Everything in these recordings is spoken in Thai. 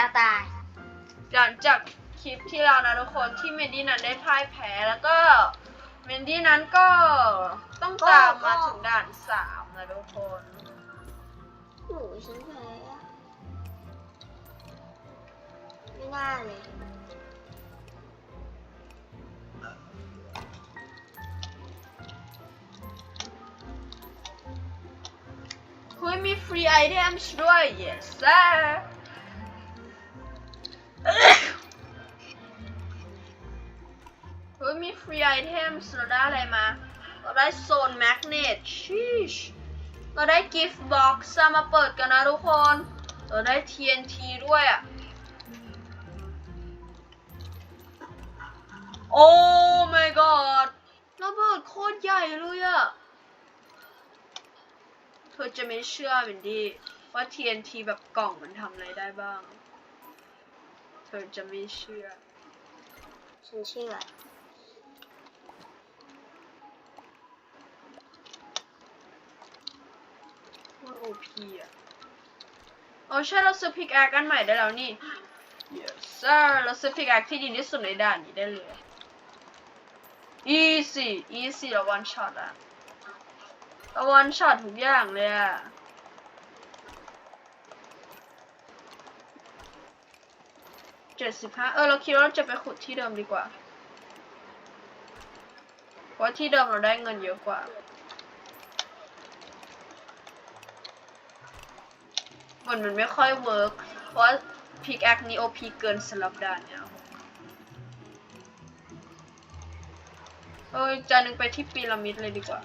ดาตาย หลังจากคลิปที่เรานะทุกคนที่เมนดี้นั้นได้พ่ายแพ้แล้วก็เมนดี้นั้นก็ต้องตามมาถึงด่านสามนะทุกคนโอ้ยฉันแพ้อะไม่น่าเลยเฮ้ยมีฟรีไอเทมด้วย yes sir เฮ้ยมีฟรีไอเทมเราได้อะไรมา เราได้โซนแมกเนตชีชเราได้กิฟต์บ็อกซ์มาเปิดกันนะทุกคน เราได้ TNT ด้วยอะ โอ้ my god ระเบิดโคตรใหญ่เลยอะ เธอจะไม่เชื่อวินดี้ว่า TNT แบบกล่องมันทำอะไรได้บ้าง เธอจะไม่เชื่อ ฉันเชื่อ ว่า OP อะอ๋อใช่เราซื้อพิกแอคกันใหม่ได้แล้วนี่ yes sir เราซื้อพิกแอคที่ดีที่สุดในด่านนี้ได้เลย easy easy เรา one shot อะเรา one shot ทุกอย่างเลยอะ เจ็ดสิบห้าเออเราคิดว่าเราจะไปขุดที่เดิมดีกว่า เพราะที่เดิมเราได้เงินเยอะกว่า เหมันมันไม่ค่อยเวิร์กเพราะพิกแอคนี้โอพีเกินสำหรับด่านเนี่ยเออจานหนึ่งไปที่พีระมิดเลยดีกว่า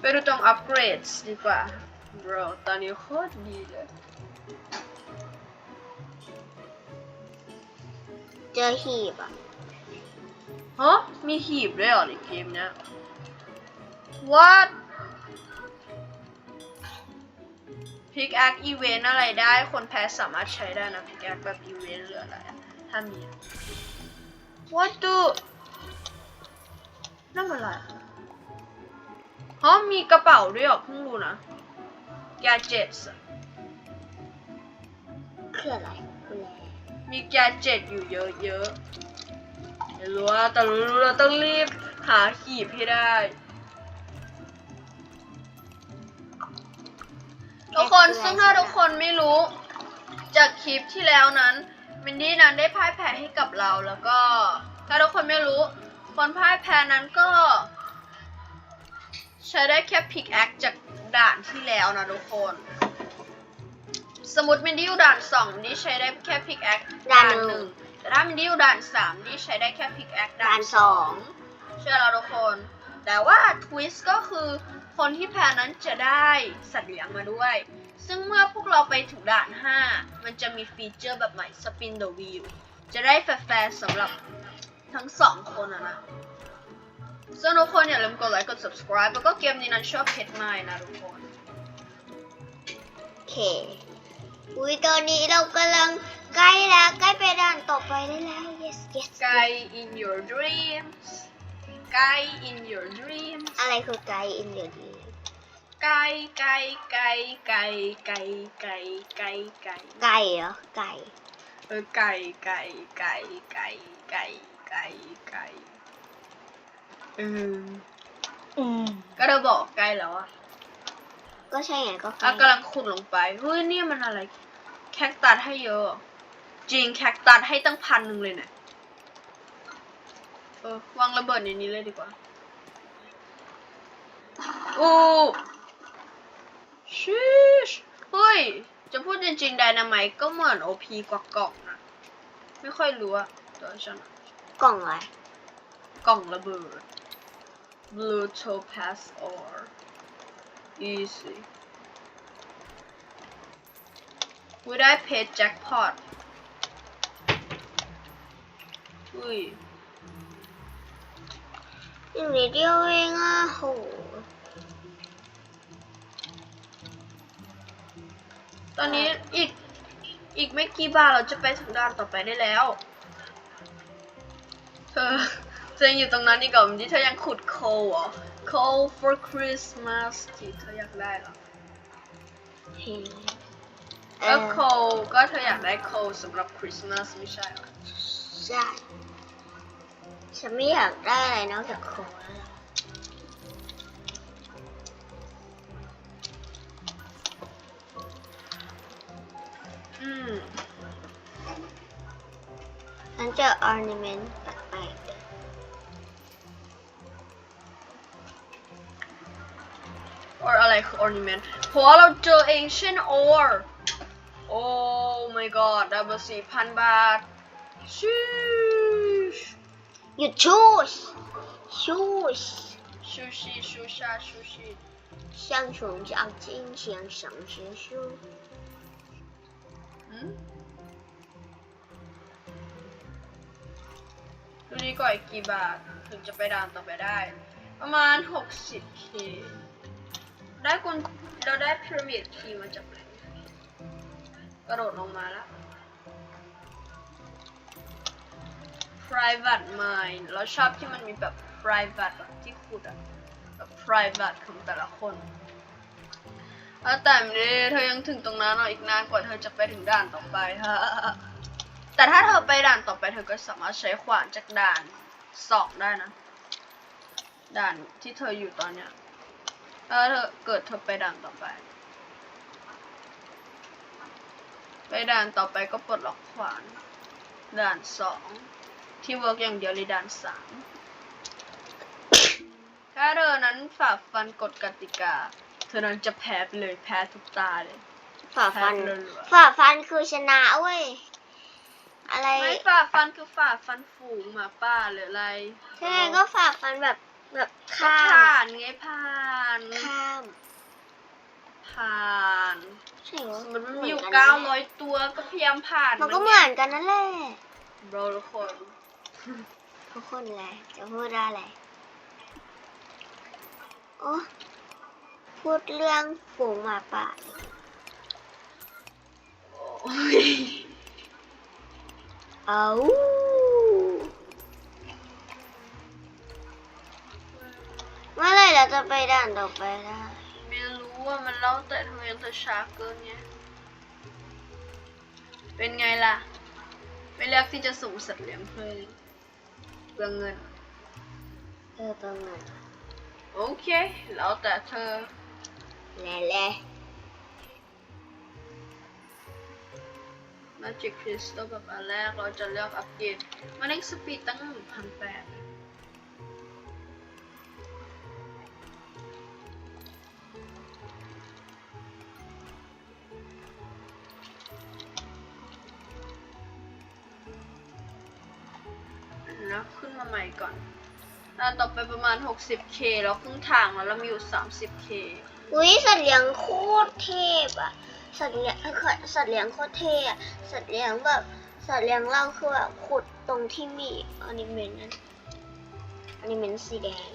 ไปดูตรงอัปเกรดดีกว่า bro ตอนนี้โคตรดีเลย เจอหีบอะฮะมีหีบด้วยเหรอในเกมเนี้ย what พิกแอคอีเวนอะไรได้ คนแพ้สามารถใช้ได้นะพิกแอคแบบอีเวนหรืออะไรอะถ้ามีอะ what do นั่นมันอะไร ฮะมีกระเป๋าด้วยเหรอเพิ่งรู้นะ gadgets อะคืออะไรคืออะไรมี gadget อยู่เยอะๆไม่รู้ว่าแต่รู้เราต้องรีบหาหีบให้ได้ ทุกคนซึ่งถ้าทุกคนไม่รู้ จากคลิปที่แล้วนั้นมินดี้นั้นได้พ่ายแพ้ให้กับเราแล้วก็ ถ้าทุกคนไม่รู้ คนพ่ายแพ้นั้นก็ ใช้ได้แค่พิกแอคจากด่านที่แล้วนะทุกคน สมมติมินดี้อยู่ด่านสองมินดี้ใช้ได้แค่พิกแอคด่านหนึ่งแต่ถ้ามินดี้อยู่ด่านสามมินดี้ใช้ได้แค่พิกแอคด่าด่านนสองเชื่อเราทุกคน แต่ว่าทวิสต์ก็คือคนที่แพ้นั้นจะได้สัตว์เลี้ยงมาด้วย ซึ่งเมื่อพวกเราไปถึงด่าน 5 มันจะมีฟีเจอร์แบบใหม่ Spin the Wheel จะได้แฟร์ๆสำหรับทั้งสองคนอะนะ ซึ่งทุกคนอย่าลืมกดไลค์กด subscribe แล้วก็เกมนี้นั้นชอบเพชรไม้นะทุกคนโอเค อุ้ยตอนนี้เรากำลังใกล้แล้วใกล้ไปด่านต่อไปได้แล้ว yes yes Guy in your dreams Guy in your dreams อะไรคือไกด์อินเดียดีไก่ไก่ไก่ไก่ไก่ไก่ไก่ไก่ไก่เหรอไก่เออไก่ไก่ไก่ไก่ไก่ไก่ไก่ อืม อืม ก็เธอบอกไก่แล้วอะก็ใช่ไงก็ไก่อะกำลังขุดลงไปเฮ้ยเนี่ยมันอะไร แคคตัสให้เยอะ จริงแคคตัสให้ตั้งพันหนึ่งเลยเนี่ยเออวางระเบิดในนี้เลยดีกว่าโอ้ชิชเฮ้ย จะพูดจริงๆไดนาไมต์ก็เหมือนโอพีกว่ากล่องนะ ไม่ค่อยรู้อะตัวฉันอะกล่องอะไรกล่องระเบิด Blue Topaz Ore Easy กูได้เพจแจ็คพอตอุ้ยอีกนิดเดียวเองอะโหตอนนี้อีกอีกไม่กี่บาทเราจะไปถึงด่านต่อไปได้แล้ว เธอ เธอยังอยู่ตรงนั้นนี่ก่อนที่เธอยังขุดโคลเหรอ coal for Christmas ที่เธออยากได้เหรอเห็นเอก็อโคลก็เธออยากได้โคลสำหรับคริสต์มาสไม่ใช่เหรอ ใช่ ฉันไม่อยากได้อะไรนอกจากโคลแล้วล่ะอืมฉันเจอ ornament or อะไรคือ ornament เพราะว่าเราเจอ ancient ore oh my god ได้มาสี่พันบาทชูชหยุดชูชชูชชูชีชูชาชูชีช่างชงช่างจิ้งเชียงสัชีชูดูดีกว่าอีกกี่บาท ถึงจะไปด่านต่อไปได้ ประมาณ 60k ได้กุญเราได้พีระมิดคีมาจากไหนกระโดดลงมาแล้ว private mine เราชอบที่มันมีแบบ private อะที่ขุดอะแบบ private ของแต่ละคนแต่ไม่ได้เธอยังถึงตรงนั้นเอาอีกนานกว่าเธอจะไปถึงด่านต่อไปฮะแต่ถ้าเธอไปด่านต่อไปเธอก็สามารถใช้ขวานจากด่านสองได้นะ ด่านที่เธออยู่ตอนเนี้ย ถ้าเธอเกิดเธอไปด่านต่อไป ไปด่านต่อไปก็ปลดล็อกขวาน ด่านสองที่เวิร์กอย่างเดียวเลยด่านสามถ้าเธอนั้นฝ่าฟันกฎกติกา เธอนั้นจะแพ้ไปเลยแพ้ทุกตาเลยฝ่าฟัน แพ้รัวๆ ฝ่าฟันคือชนะเว้ย อะไรไม่ฝ่าฟันคือฝ่าฟันฝูงหมาป่าหรืออะไร ใช่ก็ฝ่าฟันแบบ แบบก็ข้ามผ่านไงผ่านข้ามผ่านใช่เหรอมันมีอยู่หกัเก้านะร้อยตัวก็พยายามผ่านมันก็เหมือนกันนั่นแหละโรลทุกคนทุกคนแหละจะพูดอะไรโอ้พูดเรื่องฝูงหมาป่าโอ้ยเอา ไปด่านต่อไปได้ไม่รู้ว่ามันเล่าแต่ทำไมเธอช้าเกินเนี่ยเป็นไงล่ะ ไม่เลือกที่จะสูงสัตว์เลี้ยงเพื่อเปลืองเงินเธอเปองเงินโอเคแล้วแต่เธอแล่แล่ Magic Crystal แบบอันแรกเราจะเลือกอัปเกรดมันเล่นสปีดตั้ง1,800 มาใหม่ก่อนอ่าต่อไปประมาณ 60k แล้วครึ่งทางแล้วเรามีอยู่ 30k อุ้ยสัตว์เลี้ยงโคตรเทพอะสัตว์เลี้ยงสัตว์เลี้ยงโคตรเทพอะสัตว์เลี้ยงแบบสัตว์เลี้ยงเราคือแบบขุดตรงที่มีอนิเมนนั้นอนิเมนสีแดง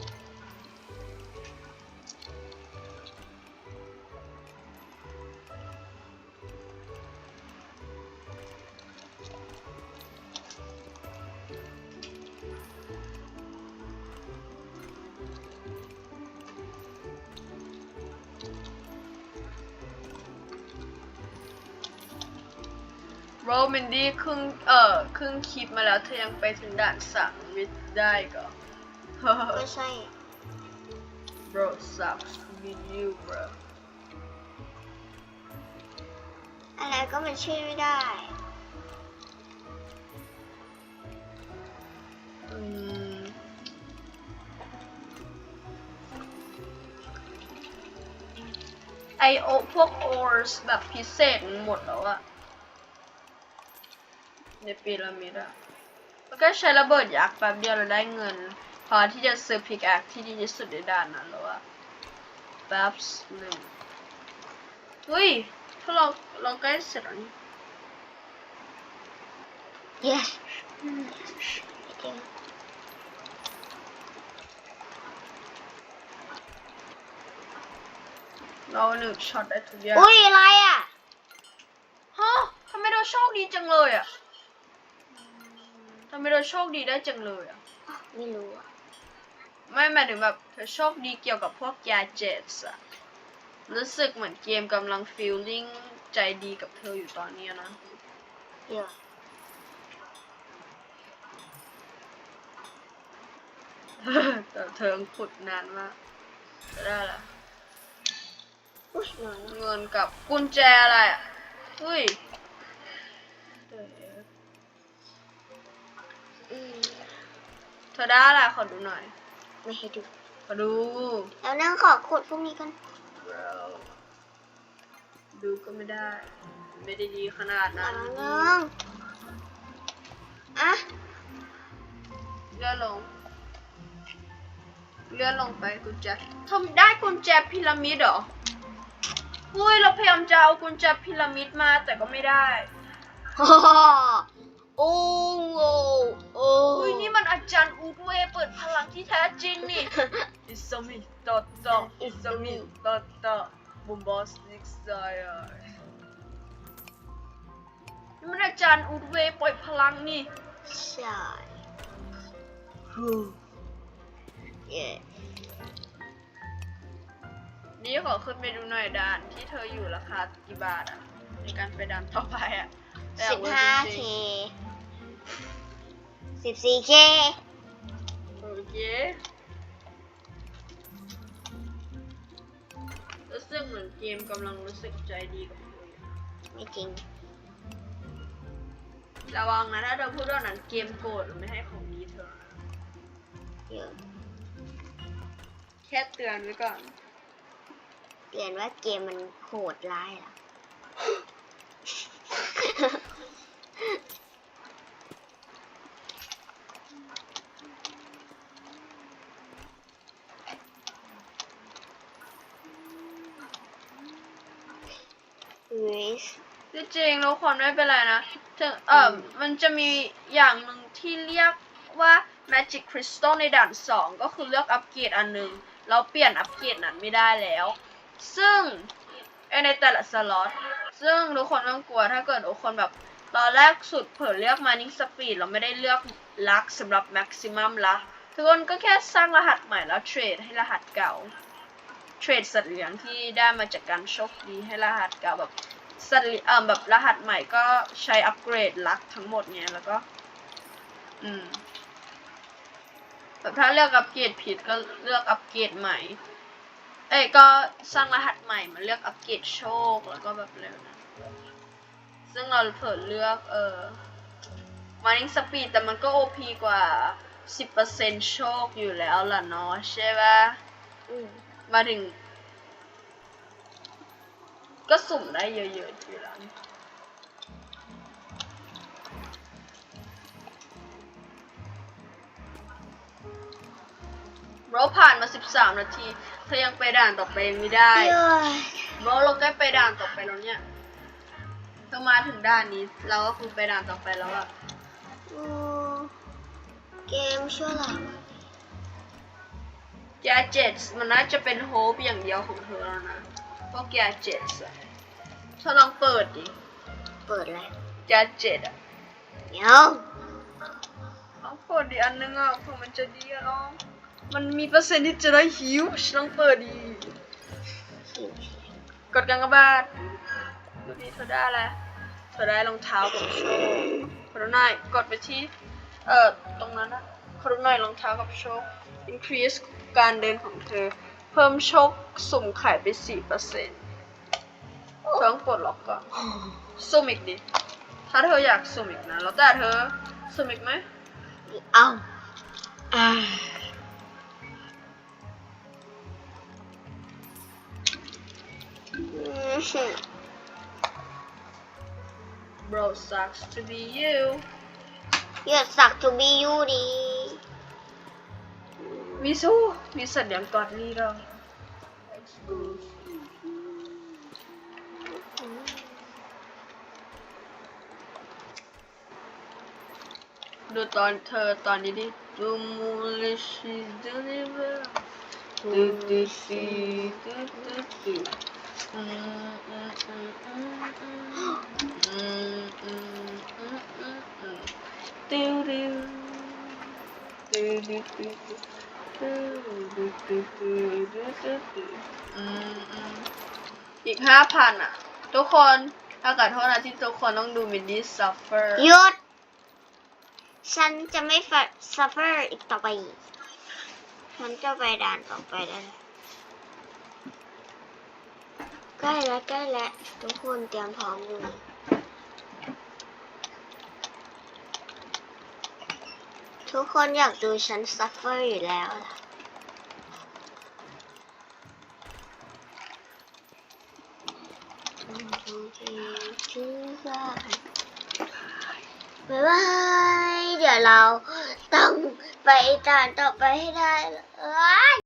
โรมินดี้ครึ่งเอ่อครึ่งคลิปมาแล้วเธอยังไปถึงด่านสามไม่ได้ก็ไม่ใช่ bro sucks with you bro อะไรก็มันช่วยไม่ได้อืมไอโอพวก ores แบบพิเศษมันหมดแล้วอะ ในปีระมิดอะแล้วก็ใช้ระเบิดยักษ์แป๊บเดียวเราได้เงิน พอที่จะซื้อพิกแอคที่ดีที่สุดในด่านนั้นแล้วอะแป๊บหนึ่งอุ้ยถ้าเราเราใกล้เสร็จแล้วนี่ yes เราหนึ่งช็อตได้ทุกอย่าง อุ้ยอะไรอะฮะทำไมเราโชคดีจังเลยอะ ทำไมเราโชคดีได้จังเลยอะกไม่รู้อะไม่หมายถึงแบบเธอโชคดีเกี่ยวกับพวกยาเจ็ตส์อะรู้สึกเหมือนเกมกำลังฟีลลิ่งใจดีกับเธออยู่ตอนเนี้ยนะ เดี๋ยวแต่เธอขุดนานมากจะได้ละอุ้ยนอนเงินกับกุญแจอะไรอะเฮ้ย เธอได้อะไรขอดูหน่อย ไม่ให้ดูขอดู แล้วนั่งขอขุดพวกนี้กันดูก็ไม่ได้ ไม่ได้ดีขนาดมานั้นนึงอะเลื่อนลง เลื่อนลงไปกุญแจทำได้กุญแจพีระมิดเหรออุ้ยเราพยายามจะเอากุญแจพีระมิดมาแต่ก็ไม่ได้ฮ่าฮ่า โอ้โหโอ้อุ้ยนี่มันอาจารย์อูดเวย์เปิดพลังที่แท้จริงนี่ อิสมิตอตออิสมิตอตอบุมบอสนิกไซร์นี่มันอาจารย์อูดเวย์ปล่อยพลังนี่ ใช่เย้นี่ขอขึ้นไปดูหน่อยด่านที่เธออยู่ราคากี่บาทอะในการไปด่านต่อไปอะแต่ สิบว่ห้าจเคริงสิบสี่เคๆโอเครู้สึกเหมือนเกมกำลังรู้สึกใจดีกับเธออยู่ไม่จริง ระวังนะถ้าเธอพูดว่านั้นเกมโกรธหรือไม่ให้ของดีเธอนะเดี๋ยวแค่เตือนไว้ก่อนเปลี่ยนว่าเกมมันโหดร้ายเหรอ วิสที่จริงทุกคนไม่เป็นไรนะถึงเออมันจะมีอย่างหนึ่งที่เรียกว่า Magic Crystal ในด่าน 2 ก็คือเลือกอัปเกรดอันหนึงเราเปลี่ยนอัปเกรดนั้นไม่ได้แล้ว ซึ่งเอ้ยในแต่ละสล็อต ซึ่งทุกคนไม่ต้องกลัวถ้าเกิดทุกคนแบบ ตอนแรกสุดเผลอเลือก Mining Speed เราไม่ได้เลือกลักสำหรับ Maximum ลักทุกคนก็แค่สร้างรหัสใหม่แล้วเทรดให้รหัสเก่า เทรดสัตว์เลี้ยงที่ได้มาจากการโชคดีให้รหัสเก่าแบบสัตว์เอ่อแบบรหัสใหม่ก็ใช้อัปเกรดลักทั้งหมดเนี่ยแล้วก็ อืมแบบถ้าเลือกอัปเกรดผิดก็เลือกอัปเกรดใหม่ เอ้ยก็สร้างรหัสใหม่มาเลือกอัปเกรดโชคแล้วก็แบบเร็วนะซึ่งเราเผลอเลือกเออ Mining Speed แต่มันก็ OP กว่า 10%โชคอยู่แล้วล่ะเนาะใช่ปะอืม มาถึง ก็สุ่มได้เยอะๆอยู่แล้วเราผ่านมา 13 นาที เธอยังไปด่านต่อไปไม่ได้เย้ยเราเราใกล้ไปด่านต่อไปแล้วเนี่ยเธอมาถึงด่านนี้ เราก็คือไปด่านต่อไปแล้วอะอืมเกมชั่วหลาย แกเจ็ตมันน่าจะเป็นโฮปอย่างเดียวของเธอแล้วนะเพราะแกเจ็ตอะเธอลองเปิดดิเปิดเลยแกเจ็ตอะเดี๋ยวลองเปิดดิอันนึงอะเผื่อมันจะดีอะลองมันมีเปอร์เซ็นต์ที่จะได้หิวลองเปิดดีหิวกดกังกบาทดูดิเธอได้แล้วเธอได้รองเท้ากับโชว์ขอดูหน่อยกดไปที่เอ่อตรงนั้นนะขอดูหน่อยรองเท้ากับโชว์ increase การเดินของเธอ เพิ่มโชคสุ่มขายไป4%เปอร์เซ็นต์เธอต้องปลดล็อกก่อนสุ่มอีกดิ ถ้าเธออยากสุ่มอีกนะ แล้วแต่เธอสุ่มอีกไหมเอาอ่าอืม Bro sucks to be you อยากสักทูบียูดี มีสู้มีเสถียรตอนนี้เราดูตอนเธอตอนนี้ดิดูมูลิชิดูดิเบลดูดูสีดูดูสีติวติวติวติวติว อีกห้าพันอะ ทุกคนถ้ากิดโทษนะที่ทุกคนต้องดูมินดี้ซัฟเฟอร์หยุด ฉันจะไม่ฝัดซัฟเฟอร์อีกต่อไปอีกฉันจะไปด่านต่อไปได้แล้วใกล้แล้วใกล้แล้วทุกคนเตรียมพร้อมดู ทุกคนอยากดูฉันซัฟเฟอร์อยู่แล้วล่ะบ๊ายบาย เดี๋ยวเราต้องไปด่านต่อไปให้ได้เลย